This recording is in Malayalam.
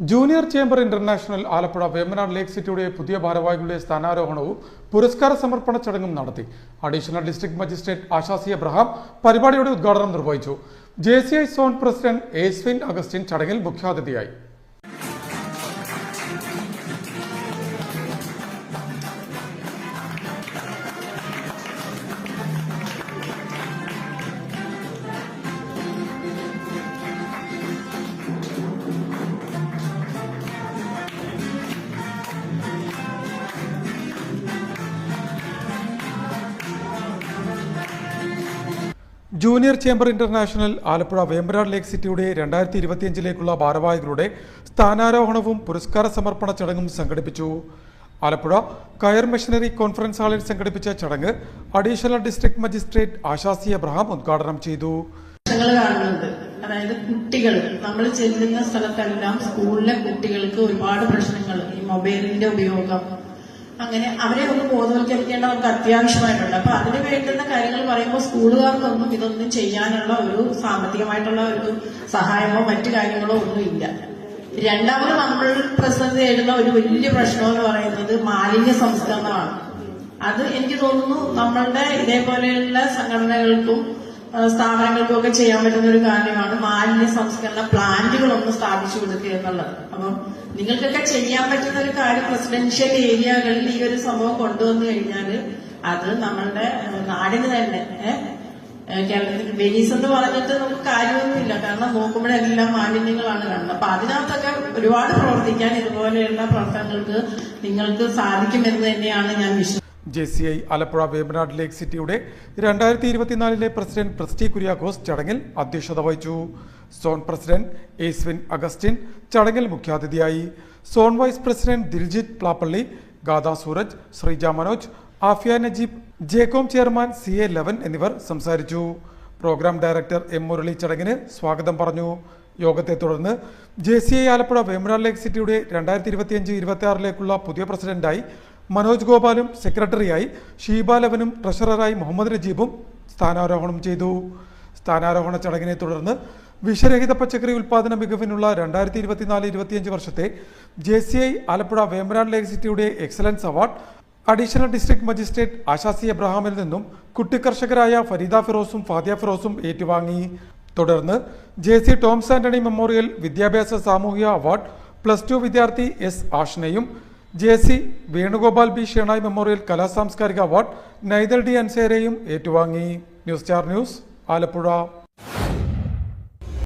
Junior Chamber International Alappuzha Vembanad lake സിറ്റിയുടെ പുതിയ ഭാരവാഹികളുടെ സ്ഥാനാരോഹണവും പുരസ്കാര സമർപ്പണ ചടങ്ങും നടത്തി. Additional district magistrate Asha C Abraham പരിപാടിയുടെ ഉദ്ഘാടനം നിർവഹിച്ചു. J C I zone president Eswin Augustine ചടങ്ങിൽ മുഖ്യാതിഥിയായി. Junior Chamber International Alappuzha Vembanad lake സിറ്റിയുടെ രണ്ടായിരത്തി ഇരുപത്തിയഞ്ചിലേക്കുള്ള ഭാരവാഹികളുടെ സ്ഥാനാരോഹണവും പുരസ്കാര സമർപ്പണ ചടങ്ങും സംഘടിപ്പിച്ചു. ആലപ്പുഴ കയർ മെഷീനറി കോൺഫറൻസ് ഹാളിൽ സംഘടിപ്പിച്ച ചടങ്ങ് additional district magistrate Asha C Abraham ഉദ്ഘാടനം ചെയ്തു. അതായത് കുട്ടികൾ നമ്മൾ ചെല്ലുന്ന സ്ഥലത്തെല്ലാം സ്കൂളിലെ കുട്ടികൾക്ക് ഒരുപാട് പ്രശ്നങ്ങൾ. ഈ മൊബൈലിന്റെ ഉപയോഗം അങ്ങനെ അവരെ ഒന്ന് ബോധവൽക്കരിക്കേണ്ട നമുക്ക് അത്യാവശ്യമായിട്ടുണ്ട്. അപ്പൊ അതിന് വേണ്ടുന്ന കാര്യങ്ങൾ പറയുമ്പോൾ സ്കൂളുകാർക്കൊന്നും ഇതൊന്നും ചെയ്യാനുള്ള ഒരു സാമ്പത്തികമായിട്ടുള്ള ഒരു സഹായമോ മറ്റു കാര്യങ്ങളോ ഒന്നും ഇല്ല. രണ്ടാമത് നമ്മൾ പ്രസന്റ് ചെയ്യുന്ന ഒരു വലിയ പ്രശ്നം എന്ന് പറയുന്നത് മാലിന്യ സംസ്കരണമാണ്. അത് എനിക്ക് തോന്നുന്നു നമ്മളുടെ ഇതേപോലെയുള്ള സംഘടനകൾക്കും സ്ഥാപനങ്ങൾക്കും ഒക്കെ ചെയ്യാൻ പറ്റുന്ന ഒരു കാര്യമാണ് മാലിന്യ സംസ്കരണ പ്ലാന്റുകൾ ഒന്ന് സ്ഥാപിച്ചു കൊടുക്കുക എന്നുള്ളത്. അപ്പം നിങ്ങൾക്കൊക്കെ ചെയ്യാൻ പറ്റുന്ന ഒരു കാര്യം റെസിഡൻഷ്യൽ ഏരിയകളിൽ ഈ ഒരു സംഭവം കൊണ്ടുവന്നു കഴിഞ്ഞാൽ അത് നമ്മളുടെ നാടിന് തന്നെ കേരളത്തിൽ വെനീസ് എന്ന് പറഞ്ഞിട്ട് നമുക്ക് കാര്യമൊന്നുമില്ല. കാരണം നോക്കുമ്പോഴെല്ലാം മാലിന്യങ്ങളാണ് കാണുന്നത്. അപ്പൊ അതിനകത്തൊക്കെ ഒരുപാട് പ്രവർത്തിക്കാൻ ഇതുപോലെയുള്ള പ്രവർത്തനങ്ങൾക്ക് നിങ്ങൾക്ക് സാധിക്കുമെന്ന് തന്നെയാണ് ഞാൻ വിശ്വസിക്കുന്നത്. J C I Alappuzha Vembanad lake സിറ്റിയുടെ രണ്ടായിരത്തി ഇരുപത്തിനാലിലെ പ്രസിഡന്റ് പ്രസ്റ്റി കുര്യാഘോസ് ചടങ്ങിൽ അധ്യക്ഷത വഹിച്ചു. സോൺ പ്രസിഡന്റ് ഏസ്വിൻ അഗസ്റ്റിൻ ചടങ്ങിൽ മുഖ്യാതിഥിയായി. Zone vice president Diljith Plappally Gada Sooraj Sreeja Manoj Afiya Najeeb JCOM chairman C A eleven എന്നിവർ സംസാരിച്ചു. പ്രോഗ്രാം ഡയറക്ടർ എം മുരളി ചടങ്ങിന് സ്വാഗതം പറഞ്ഞു. യോഗത്തെ തുടർന്ന് J C I Alappuzha Vembanad lake സിറ്റിയുടെ രണ്ടായിരത്തി ഇരുപത്തിയഞ്ച് ഇരുപത്തി ആറിലേക്കുള്ള പുതിയ പ്രസിഡന്റായി മനോജ് ഗോപാലും സെക്രട്ടറിയായി ഷീബ ലവനും ട്രഷററായി മുഹമ്മദ് നജീബും സ്ഥാനാരോഹണം ചെയ്തു. സ്ഥാനാരോഹണ ചടങ്ങിനെ തുടർന്ന് വിഷരഹിത പച്ചക്കറി ഉൽപ്പാദന മികവിനുള്ള രണ്ടായിരത്തി ഇരുപത്തിനാല് ഇരുപത്തിയഞ്ച് വർഷത്തെ J C I Alappuzha Vembanad lake സിറ്റിയുടെ excellence award additional district magistrate Asha C അബ്രഹാമിൽ നിന്നും കുട്ടിക്കർഷകരായ ഫരീദ ഫിറോസും ഫാദിയ ഫിറോസും ഏറ്റുവാങ്ങി. തുടർന്ന് J C Toms Antony memorial വിദ്യാഭ്യാസ സാമൂഹിക അവാർഡ് പ്ലസ് ടു വിദ്യാർത്ഥി S ആഷ്നയും J C Venugopal B Shenoy memorial കലാസാംസ്കാരിക award Naithal D അൻസേരയും ഏറ്റുവാങ്ങി. News star news Alappuzha.